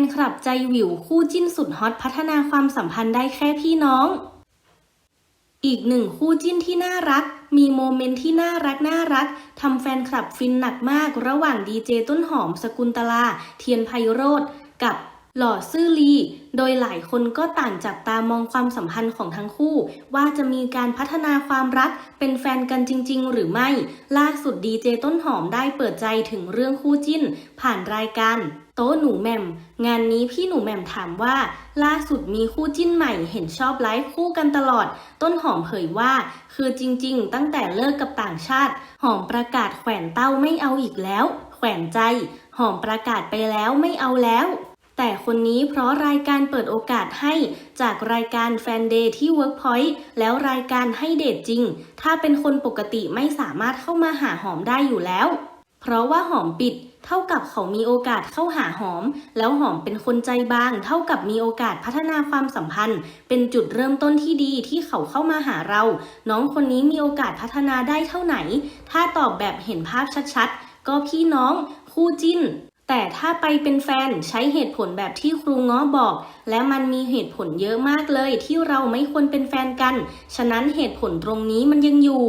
นคลับใจวิวคู่จิ้นสุดฮอตพัฒนาความสัมพันธ์ได้แค่พี่น้อง อีกหนึ่งคู่จิ้นที่น่ารัก มีโมเมนต์ที่น่ารักน่ารักทำแฟนคลับฟินหนักมาก ระหว่างดีเจต้นหอมสกุลตลา เทียนไพโรธกับ หล่อซื่อลี โดยหลายคนก็ต่างจับตามองความสัมพันธ์ของทั้งคู่ ว่าจะมีการพัฒนาความรักเป็นแฟนกันจริง ๆ หรือไม่ ล่าสุดดีเจต้นหอมได้เปิดใจถึงเรื่องคู่จิ้น ผ่านรายการโต๊ะหนูแหม่ม งานนี้พี่หนูแหม่มถามว่า ล่าสุดมีคู่จิ้นใหม่เห็นชอบไลฟ์คู่กันตลอด ต้นหอมเผยว่า คือจริง ๆ ตั้งแต่เลิกกับต่างชาติ หอมประกาศแขวนเต้าไม่เอาอีกแล้ว แขวนใจ หอมประกาศไปแล้วไม่เอาแล้ว แต่คนนี้เพราะรายการเปิดโอกาสให้จากรายการแฟนเดย์ที่ Workpoint แล้วรายการให้เดทจริง ถ้าเป็นคนปกติไม่สามารถเข้ามาหาหอมได้อยู่แล้ว เพราะว่าหอมปิดเท่ากับเขามีโอกาสเข้าหาหอม แล้วหอมเป็นคนใจบาง เท่ากับมีโอกาสพัฒนาความสัมพันธ์ เป็นจุดเริ่มต้นที่ดีที่เขาเข้ามาหาเรา น้องคนนี้มีโอกาสพัฒนาได้เท่าไหน ถ้าตอบแบบเห็นภาพชัดๆ ก็พี่น้อง คู่จิ้น แต่ถ้าไปเป็นแฟนใช้เหตุผลแบบที่ครูง้อบอก และมันมีเหตุผลเยอะมากเลยที่เราไม่ควรเป็นแฟนกัน ฉะนั้นเหตุผลตรงนี้มันยังอยู่